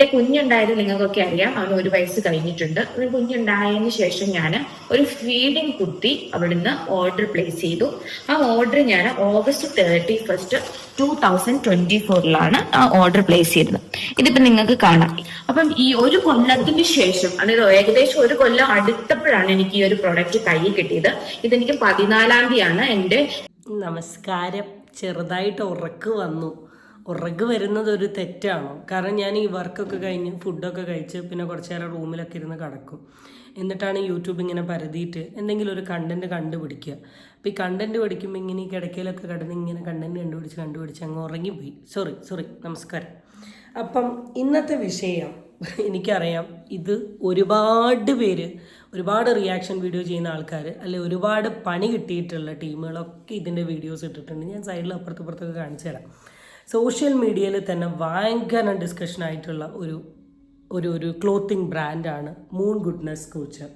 എന്റെ കുഞ്ഞുണ്ടായത് നിങ്ങൾക്കൊക്കെ അറിയാം. അവന് ഒരു വയസ്സ് കഴിഞ്ഞിട്ടുണ്ട്. ഒരു കുഞ്ഞുണ്ടായതിന് ശേഷം ഞാൻ ഒരു ഫീഡിങ് കുത്തി അവിടുന്ന് ഓർഡർ പ്ലേസ് ചെയ്തു. ആ ഓർഡർ ഞാൻ August thirty first two thousand twenty ഫോറിലാണ് ആ ഓർഡർ പ്ലേസ് ചെയ്തത്. ഇതിപ്പോ നിങ്ങൾക്ക് കാണാം. അപ്പം ഈ ഒരു കൊല്ലത്തിന് ശേഷം അതായത് ഏകദേശം ഒരു കൊല്ലം അടുത്തപ്പോഴാണ് എനിക്ക് ഈ ഒരു പ്രൊഡക്റ്റ് കയ്യിൽ കിട്ടിയത്. ഇതെനിക്ക് പതിനാലാം തീയതിയാണ് എന്റെ നമസ്കാരം. ചെറുതായിട്ട് ഉറക്ക് വന്നു. ഉറക്ക് വരുന്നത് ഒരു തെറ്റാണോ? കാരണം ഞാൻ ഈ വർക്കൊക്കെ കഴിഞ്ഞ് ഫുഡൊക്കെ കഴിച്ച് പിന്നെ കുറച്ച് നേരം റൂമിലൊക്കെ ഇരുന്ന് കിടക്കും. എന്നിട്ടാണ് യൂട്യൂബ് ഇങ്ങനെ പരതിയിട്ട് എന്തെങ്കിലും ഒരു കണ്ടന്റ് കണ്ടുപിടിക്കുക. അപ്പോൾ ഈ കണ്ടന്റ് പഠിക്കുമ്പോൾ ഇങ്ങനെ ഈ കിടക്കയിലൊക്കെ കിടന്ന് ഇങ്ങനെ കണ്ടന്റ് കണ്ടുപിടിച്ച് കണ്ടുപിടിച്ച് അങ്ങ് ഉറങ്ങിപ്പോയി. സോറി സോറി നമസ്കാരം. അപ്പം ഇന്നത്തെ വിഷയം എനിക്കറിയാം. ഇത് ഒരുപാട് പേര് ഒരുപാട് റിയാക്ഷൻ വീഡിയോ ചെയ്യുന്ന ആൾക്കാർ അല്ലെ ഒരുപാട് പണി കിട്ടിയിട്ടുള്ള ടീമുകളൊക്കെ ഇതിന്റെ വീഡിയോസ് ഇട്ടിട്ടുണ്ട്. ഞാൻ സൈഡിൽ അപ്പുറത്തപ്പുറത്തൊക്കെ കാണിച്ചു തരാം. സോഷ്യൽ മീഡിയയിൽ തന്നെ ഭയങ്കര ഡിസ്കഷൻ ആയിട്ടുള്ള ഒരു ഒരു ഒരു ക്ലോത്തിങ് ബ്രാൻഡാണ് മൂൺ ഗുഡ്നസ് കോച്ചർ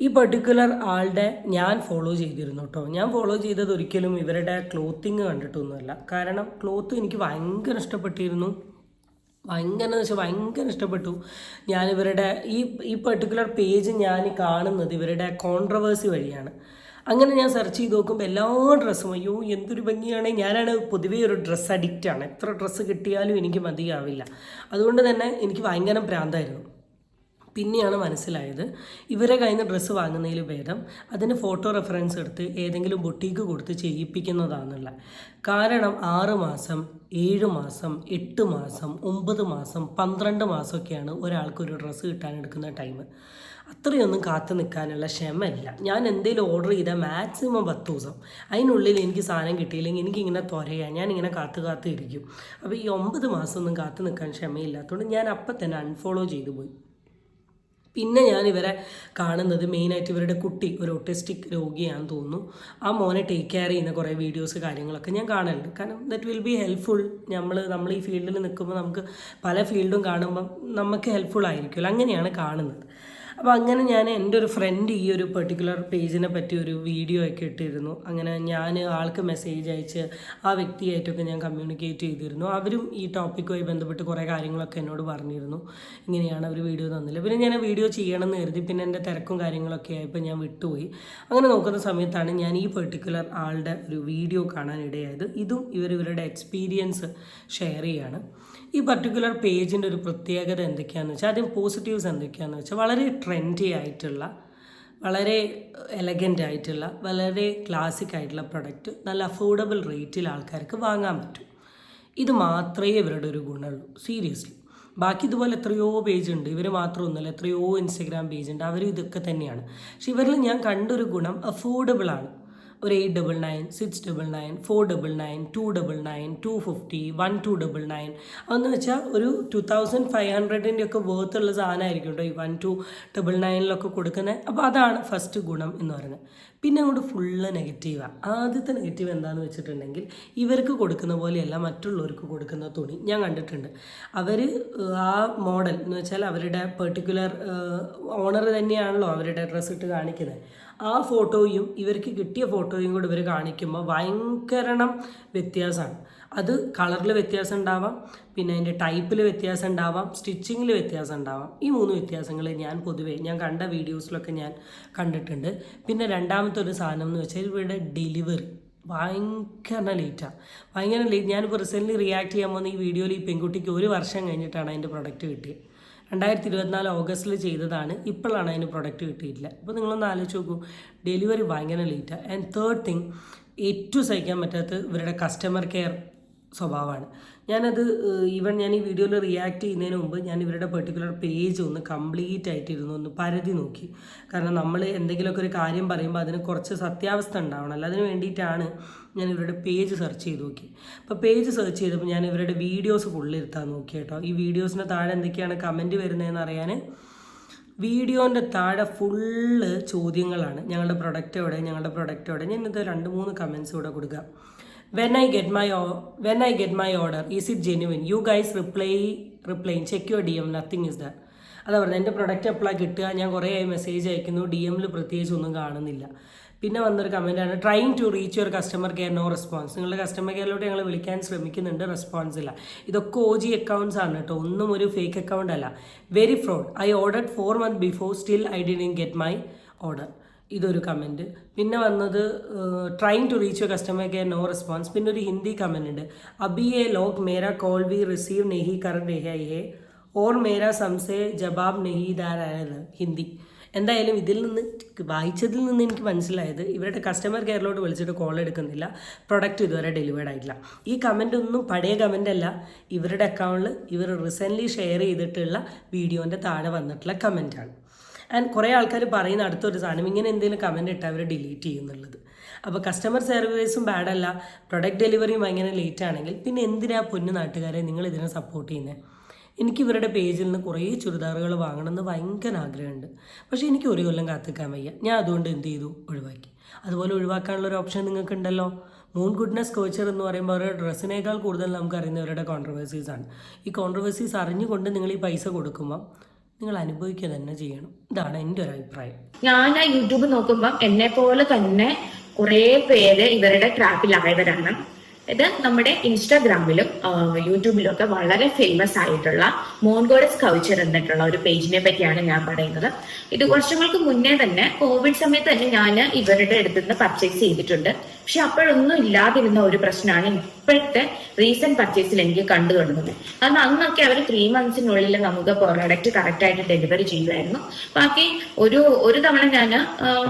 ഈ പർട്ടിക്കുലർ ആളുടെ ഞാൻ ഫോളോ ചെയ്തിരുന്നു കേട്ടോ ഞാൻ ഫോളോ ചെയ്തത് ഒരിക്കലും ഇവരുടെ ക്ലോത്തിങ് കണ്ടിട്ടൊന്നുമല്ല. കാരണം ക്ലോത്ത് എനിക്ക് ഭയങ്കര ഇഷ്ടപ്പെട്ടിരുന്നു. ഭയങ്കര എന്ന് വെച്ചാൽ ഭയങ്കര ഇഷ്ടപ്പെട്ടു. ഞാനിവരുടെ ഈ ഈ പെർട്ടിക്കുലർ പേജ് ഞാൻ കാണുന്നത് ഇവരുടെ കോൺട്രവേഴ്സി വഴിയാണ്. അങ്ങനെ ഞാൻ സെർച്ച് ചെയ്ത് നോക്കുമ്പോൾ എല്ലാ ഡ്രസ്സും അയ്യോ എന്തൊരു ഭംഗിയാണ്. ഞാനാണ് പൊതുവേ ഒരു ഡ്രസ്സ് അഡിക്റ്റാണ് എത്ര ഡ്രസ്സ് കിട്ടിയാലും എനിക്ക് മതിയാവില്ല. അതുകൊണ്ട് തന്നെ എനിക്ക് ഭയങ്കര ഭ്രാന്തായിരുന്നു പിന്നെയാണ് മനസ്സിലായത്. ഇവരെ കയ്യിൽ നിന്ന് ഡ്രസ്സ് വാങ്ങുന്നതിൽ ഭേദം അതിന് ഫോട്ടോ റെഫറൻസ് എടുത്ത് ഏതെങ്കിലും ബൊട്ടീക്ക് കൊടുത്ത് ചെയ്യിപ്പിക്കുന്നതാണെന്നുള്ള കാരണം ആറ് മാസം ഏഴ് മാസം എട്ട് മാസം ഒമ്പത് മാസം പന്ത്രണ്ട് മാസമൊക്കെയാണ് ഒരാൾക്ക് ഒരു ഡ്രസ്സ് കിട്ടാനെടുക്കുന്ന ടൈം. അത്രയൊന്നും കാത്തു നിൽക്കാനുള്ള ക്ഷമയില്ല. ഞാൻ എന്തെങ്കിലും ഓർഡർ ചെയ്താൽ മാക്സിമം പത്ത് ദിവസം. അതിനുള്ളിൽ എനിക്ക് സാധനം കിട്ടിയില്ലെങ്കിൽ എനിക്കിങ്ങനെ തുരയാ. ഞാനിങ്ങനെ കാത്തു കാത്തു ഇരിക്കും. അപ്പോൾ ഈ ഒമ്പത് മാസമൊന്നും കാത്തു നിൽക്കാൻ ക്ഷമയില്ലാത്തതുകൊണ്ട് ഞാൻ അപ്പം തന്നെ അൺഫോളോ ചെയ്തു പോയി. പിന്നെ ഞാൻ ഇവരെ കാണുന്നത് മെയിനായിട്ട് ഇവരുടെ കുട്ടി ഒരു ഓട്ടിസ്റ്റിക് രോഗിയാണെന്ന് തോന്നുന്നു. ആ മോനെ ടേക്ക് കെയർ ചെയ്യുന്ന കുറേ വീഡിയോസ് കാര്യങ്ങളൊക്കെ ഞാൻ കാണലുണ്ട്. കാരണം ദറ്റ് വിൽ ബി ഹെൽപ്ഫുൾ നമ്മൾ നമ്മൾ ഈ ഫീൽഡിൽ നിൽക്കുമ്പോൾ നമുക്ക് പല ഫീൽഡും കാണുമ്പം നമുക്ക് ഹെൽപ്ഫുൾ ആയിരിക്കുമല്ലോ. അങ്ങനെയാണ് കാണുന്നത്. അപ്പോൾ അങ്ങനെ ഞാൻ എന്റെ ഒരു ഫ്രണ്ട് ഈ ഒരു പെർട്ടിക്കുലർ പേജിനെ പറ്റി ഒരു വീഡിയോ ഒക്കെ ഇട്ടിരുന്നു. അങ്ങനെ ഞാൻ ആൾക്ക് മെസ്സേജ് അയച്ച് ആ വ്യക്തിയായിട്ടൊക്കെ ഞാൻ കമ്മ്യൂണിക്കേറ്റ് ചെയ്തിരുന്നു. അവരും ഈ ടോപ്പിക്കുമായി ബന്ധപ്പെട്ട് കുറേ കാര്യങ്ങളൊക്കെ എന്നോട് പറഞ്ഞിരുന്നു. ഇങ്ങനെയാണ് അവർ വീഡിയോ തന്നില്ല പിന്നെ ഞാൻ വീഡിയോ ചെയ്യണം എന്ന് കരുതി പിന്നെ എന്റെ തിരക്കും കാര്യങ്ങളൊക്കെ ആയപ്പോൾ ഞാൻ വിട്ടുപോയി. അങ്ങനെ നോക്കുന്ന സമയത്താണ് ഞാൻ ഈ പെർട്ടിക്കുലർ ആളുടെ ഒരു വീഡിയോ കാണാൻ ഇടയായത് ഇതും ഇവർ ഇവരുടെ എക്സ്പീരിയൻസ് ഷെയർ ചെയ്യാണ്. ഈ പർട്ടിക്കുലർ പേജിന്റെ ഒരു പ്രത്യേകത എന്തൊക്കെയാണെന്ന് വെച്ചാൽ ആദ്യം പോസിറ്റീവ്സ് എന്തൊക്കെയാണെന്ന് വെച്ചാൽ വളരെ ട്രെൻഡി ആയിട്ടുള്ള വളരെ എലഗന്റ് ആയിട്ടുള്ള വളരെ ക്ലാസിക് ആയിട്ടുള്ള പ്രൊഡക്റ്റ് നല്ല അഫോർഡബിൾ റേറ്റിൽ ആൾക്കാർക്ക് വാങ്ങാൻ പറ്റും. ഇത് മാത്രമേ ഇവരുടെ ഒരു ഗുണമുള്ളൂ സീരിയസ്ലി ബാക്കി ഇതുപോലെ എത്രയോ പേജ് ഉണ്ട് ഇവർ മാത്രമൊന്നുമല്ല എത്രയോ ഇൻസ്റ്റഗ്രാം പേജ് ഉണ്ട് അവരും ഇതൊക്കെ തന്നെയാണ്. പക്ഷെ ഇവരിൽ ഞാൻ കണ്ടൊരു ഗുണം അഫോർഡബിൾ ആണ്. ഒരു eight double nine six double nine four double nine two double nine two fifty one two double nine അതെന്ന് വെച്ചാൽ ഒരു ടു തൗസൻഡ് ഫൈവ് ഹൺഡ്രഡിന്റെ ഒക്കെ വേർത്തുള്ള സാധനമായിരിക്കും കേട്ടോ ഈ വൺ ടു ഡബിൾ നയനിലൊക്കെ കൊടുക്കുന്നത് അപ്പോൾ അതാണ് ഫസ്റ്റ് ഗുണം എന്ന് പറയുന്നത്. പിന്നെ അങ്ങോട്ട് ഫുള്ള് നെഗറ്റീവാണ് ആദ്യത്തെ നെഗറ്റീവ് എന്താണെന്ന് വെച്ചിട്ടുണ്ടെങ്കിൽ ഇവർക്ക് കൊടുക്കുന്ന പോലെയല്ല മറ്റുള്ളവർക്ക് കൊടുക്കുന്ന തുണി. ഞാൻ കണ്ടിട്ടുണ്ട്. അവർ ആ മോഡൽ എന്ന് വെച്ചാൽ അവരുടെ പെർട്ടിക്കുലർ ഓണർ തന്നെയാണല്ലോ അവരുടെ ഡ്രസ്സ് ഇട്ട് കാണിക്കുന്നത് ആ ഫോട്ടോയും ഇവർക്ക് കിട്ടിയ ഫോട്ടോയും കൂടെ ഇവർ കാണിക്കുമ്പോൾ ഭയങ്കരണം വ്യത്യാസമാണ്. അത് കളറിൽ വ്യത്യാസം ഉണ്ടാവാം പിന്നെ അതിന്റെ ടൈപ്പിൽ വ്യത്യാസം ഉണ്ടാവാം സ്റ്റിച്ചിങ്ങിൽ വ്യത്യാസം ഉണ്ടാവാം. ഈ മൂന്ന് വ്യത്യാസങ്ങൾ ഞാൻ പൊതുവേ ഞാൻ കണ്ട വീഡിയോസിലൊക്കെ ഞാൻ കണ്ടിട്ടുണ്ട്. പിന്നെ രണ്ടാമത്തെ ഒരു സാധനം എന്ന് വെച്ചാൽ ഇവരുടെ ഡെലിവറി. ഭയങ്കര ലേറ്റാണ് ഭയങ്കര ലേറ്റ്. ഞാനിപ്പോൾ റീസെന്റ്ലി റിയാക്ട് ചെയ്യാൻ പോകുന്ന ഈ വീഡിയോയിൽ ഈ പെൺകുട്ടിക്ക് ഒരു വർഷം കഴിഞ്ഞിട്ടാണ് അതിന്റെ പ്രൊഡക്റ്റ് കിട്ടിയത്. രണ്ടായിരത്തി ഇരുപത്തിനാല് ഓഗസ്റ്റിൽ ചെയ്തതാണ്. ഇപ്പോഴാണ് അതിന് പ്രൊഡക്റ്റ് കിട്ടിയിട്ടില്ല. അപ്പോൾ നിങ്ങളൊന്ന് ആലോചിച്ച് നോക്കൂ. ഡെലിവറി ഭയങ്കര ലേറ്റാണ് ആൻഡ് തേർഡ് തിങ് ഏറ്റവും സഹിക്കാൻ പറ്റാത്ത ഇവരുടെ കസ്റ്റമർ കെയർ സ്വഭാവമാണ്. ഞാനത് ഈവൻ ഞാൻ ഈ വീഡിയോയിൽ റിയാക്ട് ചെയ്യുന്നതിന് മുമ്പ് ഞാൻ ഇവരുടെ പെർട്ടിക്കുലർ പേജ് ഒന്ന് കംപ്ലീറ്റ് ആയിട്ടിരുന്നു ഒന്ന് പരതി നോക്കി. കാരണം നമ്മൾ എന്തെങ്കിലുമൊക്കെ ഒരു കാര്യം പറയുമ്പോൾ അതിന് കുറച്ച് സത്യാവസ്ഥ ഉണ്ടാവണമല്ലോ അതിന് വേണ്ടിയിട്ടാണ് ഞാൻ ഇവരുടെ പേജ് സെർച്ച് ചെയ്ത് നോക്കി. അപ്പോൾ പേജ് സെർച്ച് ചെയ്തപ്പോൾ ഞാൻ ഇവരുടെ വീഡിയോസ് ഫുള്ളിരുത്താൻ നോക്കി കേട്ടോ. ഈ വീഡിയോസിന്റെ താഴെ എന്തൊക്കെയാണ് കമന്റ് വരുന്നതെന്ന് അറിയാൻ വീഡിയോന്റെ താഴെ ഫുള്ള് ചോദ്യങ്ങളാണ്. ഞങ്ങളുടെ പ്രൊഡക്റ്റ് എവിടെ ഞങ്ങളുടെ പ്രൊഡക്റ്റ് എവിടെ ഞാൻ ഇത് രണ്ട് മൂന്ന് കമൻസ് ഇവിടെ കൊടുക്കാം. When I get my when I get my order is it genuine you guys reply reply check your D M nothing is that അതാ പറഞ്ഞത് എന്റെ പ്രൊഡക്റ്റ് എപ്പോഴാണ് കിട്ടുക. ഞാൻ കുറേ മെസ്സേജ് അയക്കുന്നു. ഡി എമ്മിൽ പ്രത്യേകിച്ച് ഒന്നും കാണുന്നില്ല. പിന്നെ വന്നൊരു കമന്റാണ് trying to reach your customer care no response നിങ്ങളുടെ കസ്റ്റമർ കെയറിലോട്ട് ഞങ്ങൾ വിളിക്കാൻ ശ്രമിക്കുന്നുണ്ട് റെസ്പോൺസ് ഇല്ല. ഇതൊക്കെ ഒ ജി അക്കൗണ്ട്സ് ആണ് കേട്ടോ ഒന്നും ഒരു ഫേക്ക് അക്കൗണ്ട് അല്ല. Very fraud I order four month before still I didn't get my order ഇതൊരു കമന്റ് പിന്നെ വന്നത് trying to reach your customer care no response പിന്നെ ഒരു ഹിന്ദി കമന്റ് ഉണ്ട്. അബി എ ലോക്ക് മേര കോൾ വി റിസീവ് നെഹി കർ രഹ ഹേ. ഓർ മേര സംസേ ജവാബ് നെഹി ദാരായത് ഹിന്ദി. എന്തായാലും ഇതിൽ നിന്ന് വായിച്ചതിൽ നിന്ന് എനിക്ക് മനസ്സിലായത് ഇവരുടെ കസ്റ്റമർ കെയറിലോട്ട് വിളിച്ചിട്ട് കോൾ എടുക്കുന്നില്ല. പ്രൊഡക്റ്റ് ഇതുവരെ ഡെലിവേർഡ് ആയിട്ടില്ല. ഈ കമന്റ് ഒന്നും പഴയ കമന്റ് അല്ല. ഇവരുടെ അക്കൗണ്ടിൽ ഇവർ റീസെന്റ്ലി ഷെയർ ചെയ്തിട്ടുള്ള വീഡിയോന്റെ താഴെ വന്നിട്ടുള്ള കമന്റാണ് ആൻഡ് കുറേ ആൾക്കാർ പറയുന്ന അടുത്തൊരു സാധനം ഇങ്ങനെ എന്തെങ്കിലും കമന്റ് ഇട്ടാൽ അവർ ഡിലീറ്റ് ചെയ്യുന്നുള്ളത്. അപ്പോൾ കസ്റ്റമർ സർവീസും ബാഡല്ല പ്രൊഡക്റ്റ് ഡെലിവറിയും ഭയങ്കര ലേറ്റ് ആണെങ്കിൽ പിന്നെ എന്തിനാ പൊന്നു നാട്ടുകാരെ നിങ്ങൾ ഇതിനെ സപ്പോർട്ട് ചെയ്യുന്നത് എനിക്ക് ഇവരുടെ പേജിൽ നിന്ന് കുറേ ചുരിദാറുകൾ വാങ്ങണമെന്ന് ഭയങ്കര ആഗ്രഹമുണ്ട്. പക്ഷേ എനിക്ക് ഒരു കൊല്ലം കാത്തിക്കാൻ വയ്യ. ഞാൻ അതുകൊണ്ട് എന്ത് ചെയ്തു? ഒഴിവാക്കി. അതുപോലെ ഒഴിവാക്കാനുള്ള ഒരു ഓപ്ഷൻ നിങ്ങൾക്ക് ഉണ്ടല്ലോ മൂൺ ഗുഡ്നസ് കോച്ചർ എന്ന് പറയുമ്പോൾ അവരുടെ ഡ്രസ്സിനേക്കാൾ കൂടുതൽ നമുക്ക് അറിയുന്നവരുടെ കോൺട്രവേഴ്സീസ് ആണ്. ഈ കോൺട്രവേഴ്സീസ് അറിഞ്ഞുകൊണ്ട് നിങ്ങൾ ഈ പൈസ കൊടുക്കുമ്പോൾ നിങ്ങൾ അനുഭവിക്കുക തന്നെ ചെയ്യണം. ഇതാണ് എന്റെ ഒരു അഭിപ്രായം. ഞാൻ ആ യൂട്യൂബ് നോക്കുമ്പോൾ എന്നെ പോലെ തന്നെ കുറേ പേര് ഇവരുടെ ട്രാപ്പിലായവരാണ് ഇത് നമ്മുടെ ഇൻസ്റ്റാഗ്രാമിലും യൂട്യൂബിലും ഒക്കെ വളരെ ഫേമസ് ആയിട്ടുള്ള മോൺഗോഡസ് കൾച്ചർ എന്നിട്ടുള്ള ഒരു പേജിനെ പറ്റിയാണ് ഞാൻ പറയുന്നത്. ഇത് വർഷങ്ങൾക്ക് മുന്നേ തന്നെ കോവിഡ് സമയത്ത് തന്നെ ഞാൻ ഇവരുടെ അടുത്ത് നിന്ന് പർച്ചേസ് ചെയ്തിട്ടുണ്ട്. പക്ഷെ അപ്പോഴൊന്നും ഇല്ലാതിരുന്ന ഒരു പ്രശ്നമാണ് ഇപ്പോഴത്തെ റീസെന്റ് പർച്ചേസിൽ എനിക്ക് കണ്ടു തുടങ്ങുന്നത്. കാരണം അന്നൊക്കെ അവർ ത്രീ മന്ത്സിനുള്ളിൽ നമുക്ക് പ്രോഡക്റ്റ് കറക്റ്റ് ആയിട്ട് ഡെലിവറി ചെയ്യുമായിരുന്നു. ബാക്കി ഒരു ഒരു തവണ ഞാൻ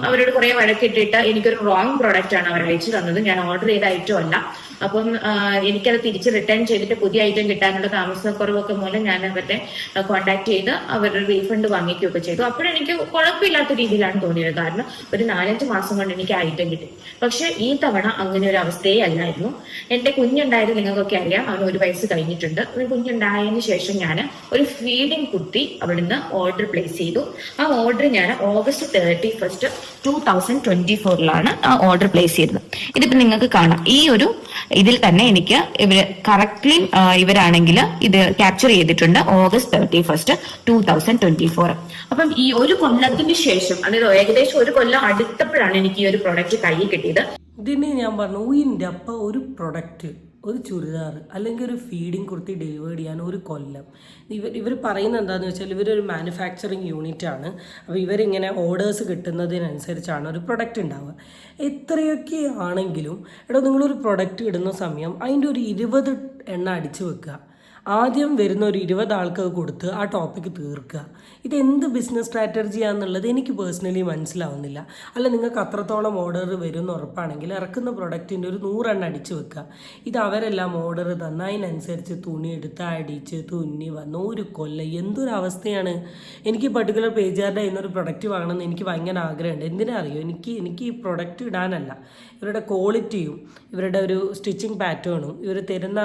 അവരോട് കുറെ വഴക്കിട്ടിട്ട് എനിക്കൊരു റോങ് പ്രോഡക്റ്റ് ആണ് അവർ അയച്ചു തന്നത്. ഞാൻ ഓർഡർ ചെയ്ത ഐറ്റം അല്ല. അപ്പം എനിക്കത് തിരിച്ച് റിട്ടേൺ ചെയ്തിട്ട് പുതിയ ഐറ്റം കിട്ടാനുള്ള താമസക്കുറവൊക്കെ മൂലം ഞാൻ അവരുടെ കോണ്ടാക്ട് ചെയ്ത് അവരുടെ റീഫണ്ട് വാങ്ങിക്കുകയൊക്കെ ചെയ്തു. അപ്പോഴെനിക്ക് കുഴപ്പമില്ലാത്ത രീതിയിലാണ് തോന്നിയത്. കാരണം ഒരു നാലഞ്ച് മാസം കൊണ്ട് എനിക്ക് ഐറ്റം കിട്ടി. പക്ഷെ ഈ തവണ അങ്ങനെ ഒരു അവസ്ഥയെ അല്ലായിരുന്നു. എന്റെ കുഞ്ഞുണ്ടായത് നിങ്ങൾക്കൊക്കെ അറിയാം. അവന് ഒരു വയസ്സ് കഴിഞ്ഞിട്ടുണ്ട്. കുഞ്ഞുണ്ടായതിനു ശേഷം ഞാൻ ഒരു ഫീഡിംഗ് കുത്തി അവിടുന്ന് ഓർഡർ പ്ലേസ് ചെയ്തു. ആ ഓർഡർ ഞാൻ August thirty first two thousand twenty ഫോറിലാണ് ആ ഓർഡർ പ്ലേസ് ചെയ്തത്. ഇതിപ്പോ നിങ്ങൾക്ക് കാണാം. ഈ ഒരു ഇതിൽ തന്നെ എനിക്ക് ഇവർ കറക്റ്റ്ലി ഇവരാണെങ്കിൽ ഇത് ക്യാപ്ചർ ചെയ്തിട്ടുണ്ട് August thirty first two thousand twenty four അപ്പം ഈ ഒരു കൊല്ലത്തിന് ശേഷം അതായത് ഏകദേശം ഒരു കൊല്ലം അടുത്തപ്പോഴാണ് എനിക്ക് ഈ ഒരു പ്രൊഡക്റ്റ് കയ്യിൽ കിട്ടിയത്. ഇതിനെ ഞാൻ പറഞ്ഞു ഊയിന്റെ അപ്പ ഒരു പ്രൊഡക്റ്റ് ഒരു ചുരിദാർ അല്ലെങ്കിൽ ഒരു ഫീഡിങ് കുർത്തി ഡെലിവർ ചെയ്യാൻ ഒരു കൊല്ലം. ഇവർ ഇവർ പറയുന്നത് എന്താണെന്ന് വെച്ചാൽ ഇവരൊരു മാനുഫാക്ചറിങ് യൂണിറ്റ് ആണ്. അപ്പോൾ ഇവരിങ്ങനെ ഓർഡേഴ്സ് കിട്ടുന്നതിനനുസരിച്ചാണ് ഒരു പ്രൊഡക്റ്റ് ഉണ്ടാവുക. എത്രയൊക്കെ ആണെങ്കിലും എടോ നിങ്ങളൊരു പ്രൊഡക്റ്റ് ഇടുന്ന സമയം അതിന്റെ ഒരു ഇരുപത് എണ്ണ അടിച്ചു വെക്കുക. ആദ്യം വരുന്ന ഒരു ഇരുപത് ആൾക്ക് കൊടുത്ത് ആ ടോപ്പിക്ക് തീർക്കുക. ഇത് എന്ത് ബിസിനസ് സ്ട്രാറ്റജിയാണെന്നുള്ളത് എനിക്ക് പേഴ്സണലി മനസ്സിലാവുന്നില്ല. അല്ല നിങ്ങൾക്ക് അത്രത്തോളം ഓർഡർ വരും എന്ന് ഉറപ്പാണെങ്കിൽ ഇറക്കുന്ന പ്രൊഡക്റ്റിന്റെ ഒരു നൂറെണ്ണം അടിച്ച് വെക്കുക. ഇത് അവരെല്ലാം ഓർഡർ തന്ന അതിനനുസരിച്ച് തുണി എടുത്ത് അടിച്ച് തുന്നി വന്ന് ഒരു കൊല്ലം എന്തൊരു അവസ്ഥയാണ് എനിക്ക് പർട്ടിക്കുലർ പേജുകാരുടെ ഇന്നൊരു പ്രൊഡക്റ്റ് വാങ്ങണം പ്രൊഡക്റ്റ് വാങ്ങണമെന്ന് എനിക്ക് ഭയങ്കര ആഗ്രഹമുണ്ട്. എന്തിനാ അറിയോ? എനിക്ക് എനിക്ക് ഈ പ്രൊഡക്റ്റ് ഇടാനല്ല. ഇവരുടെ ക്വാളിറ്റിയും ഇവരുടെ ഒരു സ്റ്റിച്ചിങ് പാറ്റേണും ഇവർ തരുന്ന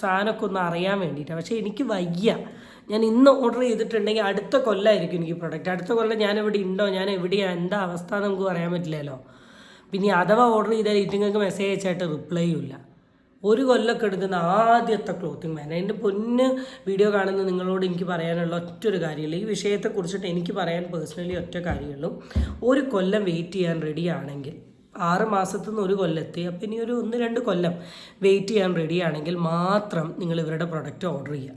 സാധനമൊക്കെ ഒന്ന് അറിയാൻ വേണ്ടിയിട്ടാണ് പക്ഷേ എനിക്ക് വയ്യ. ഞാൻ ഇന്ന് ഓർഡർ ചെയ്തിട്ടുണ്ടെങ്കിൽ അടുത്ത കൊല്ലമായിരിക്കും എനിക്ക് പ്രൊഡക്റ്റ് അടുത്ത കൊല്ലം ഞാൻ എവിടെ ഉണ്ടോ? ഞാൻ എവിടെയാണ് എന്താ അവസ്ഥ നമുക്ക് പറയാൻ പറ്റില്ലല്ലോ. പിന്നെ അഥവാ ഓർഡർ ചെയ്താൽ ഇറ്റിങ്ങൾക്ക് മെസ്സേജ് അയച്ചായിട്ട് റിപ്ലൈ ഇല്ല. ഒരു കൊല്ലമൊക്കെ എടുക്കുന്ന ആദ്യത്തെ ക്ലോത്തിങ് മാൻ എന്റെ പൊന്ന് വീഡിയോ കാണുന്ന നിങ്ങളോട് എനിക്ക് പറയാനുള്ള ഒറ്റ ഒരു കാര്യമില്ല ഈ വിഷയത്തെക്കുറിച്ചിട്ട് എനിക്ക് പറയാൻ പേഴ്സണലി ഒറ്റ കാര്യമുള്ളൂ. ഒരു കൊല്ലം വെയിറ്റ് ചെയ്യാൻ റെഡി ആണെങ്കിൽ ആറ് മാസത്തു നിന്ന് ഒരു കൊല്ലത്തെ. അപ്പം ഇനി ഒരു ഒന്ന് രണ്ട് കൊല്ലം വെയിറ്റ് ചെയ്യാൻ റെഡി ആണെങ്കിൽ മാത്രം നിങ്ങൾ ഇവരുടെ പ്രൊഡക്റ്റ് ഓർഡർ ചെയ്യുക.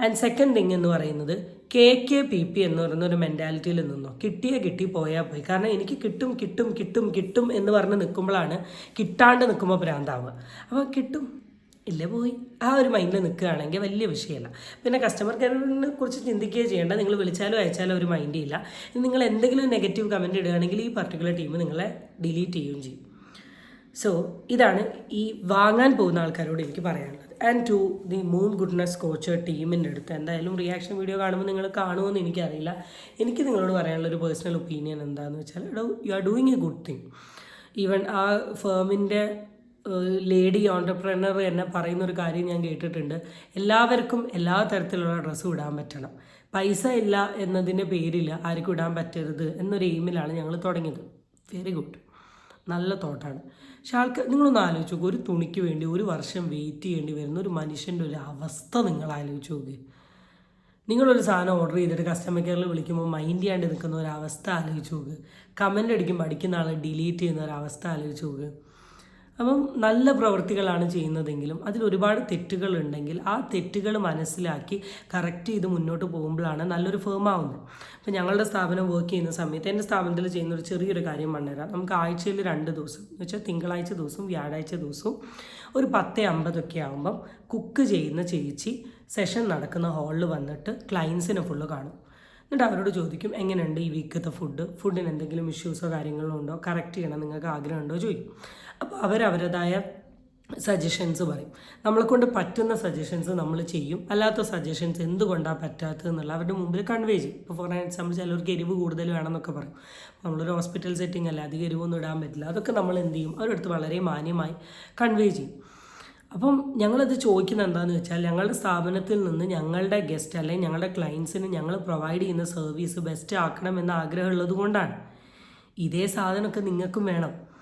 ആൻഡ് സെക്കൻഡ് തിങ് എന്ന് പറയുന്നത് കെ കെ പി പി എന്ന് പറയുന്ന ഒരു മെന്റാലിറ്റിയിൽ നിന്നോ കിട്ടിയേ കിട്ടി പോയാൽ പോയി. കാരണം എനിക്ക് കിട്ടും കിട്ടും കിട്ടും കിട്ടും എന്ന് പറഞ്ഞ് നിൽക്കുമ്പോഴാണ് കിട്ടാണ്ട് നിൽക്കുമ്പോൾ ഭ്രാന്താവുക. അപ്പോൾ കിട്ടും. ഇല്ല പോയി? ആ ഒരു മൈൻഡിൽ നിൽക്കുകയാണെങ്കിൽ വലിയ വിഷയമല്ല. പിന്നെ കസ്റ്റമർ കെയറിനെ കുറിച്ച് ചിന്തിക്കുകയോ ചെയ്യേണ്ട നിങ്ങൾ വിളിച്ചാലും അയച്ചാലും ഒരു മൈൻഡ് ഇല്ല. നിങ്ങൾ എന്തെങ്കിലും നെഗറ്റീവ് കമന്റ് ഇടുകയാണെങ്കിൽ ഈ പർട്ടിക്കുലർ ടീം നിങ്ങളെ ഡിലീറ്റ് ചെയ്യുകയും ചെയ്യും. സോ ഇതാണ് ഈ വാങ്ങാൻ പോകുന്ന ആൾക്കാരോട് എനിക്ക് പറയാനുള്ളത്. And to the moon goodness coach ടീമിന്റെ അടുത്ത് എന്തായാലും റിയാക്ഷൻ വീഡിയോ കാണുമ്പോൾ നിങ്ങൾ കാണുമെന്ന് എനിക്കറിയില്ല. എനിക്ക് നിങ്ങളോട് പറയാനുള്ള ഒരു പേഴ്സണൽ ഒപ്പീനിയൻ എന്താണെന്ന് വെച്ചാൽ you are doing a good thing even ആ ഫേമിന്റെ ലേഡി ഓണ്ടർപ്രണർ എന്നെ പറയുന്ന ഒരു കാര്യം ഞാൻ കേട്ടിട്ടുണ്ട്. എല്ലാവർക്കും എല്ലാ തരത്തിലുള്ള ഡ്രസ്സ് ഇടാൻ പറ്റണം. പൈസ ഇല്ല എന്നതിന്റെ പേരിൽ ആർക്കും ഇടാൻ പറ്റരുത് എന്നൊരു എയിമിലാണ് ഞങ്ങൾ തുടങ്ങിയത്. വെരി ഗുഡ് നല്ല തോട്ടാണ് പക്ഷെ ആൾക്ക് നിങ്ങളൊന്ന് ആലോചിച്ച് നോക്കുക ഒരു തുണിക്ക് വേണ്ടി ഒരു വർഷം വെയിറ്റ് ചെയ്യേണ്ടി വരുന്ന ഒരു മനുഷ്യന്റെ ഒരു അവസ്ഥ നിങ്ങൾ ആലോചിച്ച് നോക്ക്. നിങ്ങളൊരു സാധനം ഓർഡർ ചെയ്തിട്ട് കസ്റ്റമർ കെയറിൽ വിളിക്കുമ്പോൾ മൈൻഡ് ചെയ്യാണ്ട് നിൽക്കുന്ന ഒരു അവസ്ഥ ആലോചിച്ച് നോക്ക്. കമന്റ് അടിക്കുമ്പോൾ അടിക്കുന്ന ആളെ ഡിലീറ്റ് ചെയ്യുന്ന ഒരു അവസ്ഥ ആലോചിച്ച് നോക്ക്. അപ്പം നല്ല പ്രവൃത്തികളാണ് ചെയ്യുന്നതെങ്കിലും അതിൽ ഒരുപാട് തെറ്റുകൾ ഉണ്ടെങ്കിൽ ആ തെറ്റുകൾ മനസ്സിലാക്കി കറക്റ്റ് ചെയ്ത് മുന്നോട്ട് പോകുമ്പോഴാണ് നല്ലൊരു ഫേം ആവുന്നത്. അപ്പം ഞങ്ങളുടെ സ്ഥാപനം വർക്ക് ചെയ്യുന്ന സമയത്ത് എന്റെ സ്ഥാപനത്തിൽ ചെയ്യുന്ന ഒരു ചെറിയൊരു കാര്യം പറഞ്ഞുതരാം. നമുക്ക് ആഴ്ചയിൽ രണ്ട് ദിവസം എന്ന് വെച്ചാൽ തിങ്കളാഴ്ച ദിവസവും വ്യാഴാഴ്ച ദിവസവും ഒരു പത്ത് അമ്പതൊക്കെ ആകുമ്പം കുക്ക് ചെയ്യുന്ന ചേച്ചി സെഷൻ നടക്കുന്ന ഹാളിൽ വന്നിട്ട് ക്ലയൻസിനെ ഫുള്ള് കാണും. എന്നിട്ട് അവരോട് ചോദിക്കും എങ്ങനെയുണ്ട് ഈ വീക്കത്തെ ഫുഡ് ഫുഡിന് എന്തെങ്കിലും ഇഷ്യൂസോ കാര്യങ്ങളോ ഉണ്ടോ? കറക്റ്റ് ചെയ്യണം നിങ്ങൾക്ക് ആഗ്രഹമുണ്ടോ? ചോദിക്കും. അപ്പോൾ അവരവരുടേതായ സജഷൻസ് പറയും. നമ്മളെ കൊണ്ട് പറ്റുന്ന സജഷൻസ് നമ്മൾ ചെയ്യും. അല്ലാത്ത സജഷൻസ് എന്തുകൊണ്ടാണ് പറ്റാത്തത് എന്നുള്ള അവരുടെ മുമ്പിൽ കൺവേ ചെയ്യും. ഇപ്പോൾ ഫോർ എക്സാമ്പിൾ ചിലവർക്ക് എരിവ് കൂടുതൽ വേണമെന്നൊക്കെ പറയും. നമ്മളൊരു ഹോസ്പിറ്റൽ സെറ്റിംഗ് അല്ല അധികം എരിവൊന്നും ഇടാൻ പറ്റില്ല. അതൊക്കെ നമ്മൾ എന്ത് ചെയ്യും? അവരടുത്ത് വളരെ മാന്യമായി കൺവേ ചെയ്യും. അപ്പം ഞങ്ങളത് ചോദിക്കുന്നത് എന്താണെന്ന് വെച്ചാൽ ഞങ്ങളുടെ സ്ഥാപനത്തിൽ നിന്ന് ഞങ്ങളുടെ ഗസ്റ്റ് അല്ലെങ്കിൽ ഞങ്ങളുടെ ക്ലയൻസിന് ഞങ്ങൾ പ്രൊവൈഡ് ചെയ്യുന്ന സർവീസ് ബെസ്റ്റ് ആക്കണം എന്ന ആഗ്രഹമുള്ളത് കൊണ്ടാണ്. ഇതേ സാധനമൊക്കെ നിങ്ങൾക്കും വേണം.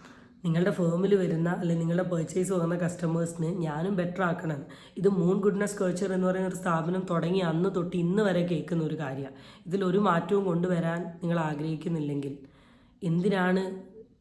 നിങ്ങളുടെ ഫേമിൽ വരുന്ന അല്ലെങ്കിൽ നിങ്ങളുടെ പർച്ചേസ് വന്ന കസ്റ്റമേഴ്സിന് ഞാനും ബെറ്റർ ആക്കണം ഇത് മൂൺ ഗുഡ്നസ് കൾച്ചർ എന്ന് പറയുന്ന ഒരു സ്ഥാപനം തുടങ്ങി അന്ന് തൊട്ട് ഇന്ന് വരെ കേൾക്കുന്ന ഒരു കാര്യമാണ് ഇതിലൊരു മാറ്റവും കൊണ്ടുവരാൻ നിങ്ങൾ ആഗ്രഹിക്കുന്നില്ലെങ്കിൽ എന്തിനാണ്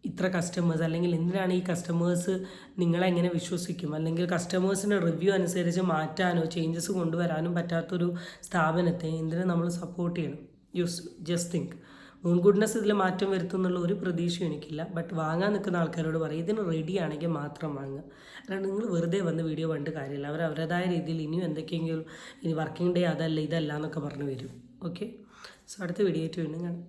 ഇത്ര കസ്റ്റമേഴ്സ് അല്ലെങ്കിൽ എന്തിനാണ് ഈ കസ്റ്റമേഴ്സ് നിങ്ങളെ എങ്ങനെ വിശ്വസിക്കും? അല്ലെങ്കിൽ കസ്റ്റമേഴ്സിന്റെ റിവ്യൂ അനുസരിച്ച് മാറ്റാനോ ചേഞ്ചസ് കൊണ്ടുവരാനും പറ്റാത്തൊരു സ്ഥാപനത്തെ എന്തിനു നമ്മൾ സപ്പോർട്ട് ചെയ്യണം? Use just think moon goodness ഇതിൽ മാറ്റം വരുത്തുന്നുള്ള ഒരു പ്രതീക്ഷയും എനിക്കില്ല. ബട്ട് വാങ്ങാൻ നിൽക്കുന്ന ആൾക്കാരോട് പറയും ഇതിന് റെഡി ആണെങ്കിൽ മാത്രം വാങ്ങുക അല്ലാണ്ട് നിങ്ങൾ വെറുതെ വന്ന് വീഡിയോ കണ്ട് കാര്യമില്ല. അവർ അവരുടേതായ രീതിയിൽ ഇനിയും എന്തൊക്കെയെങ്കിലും ഇനി വർക്കിംഗ് ഡേ അതല്ല ഇതല്ല എന്നൊക്കെ പറഞ്ഞ് വരും. ഓക്കെ സോ അടുത്ത വീഡിയോ ആയിട്ട് വീണ്ടും കാണാം.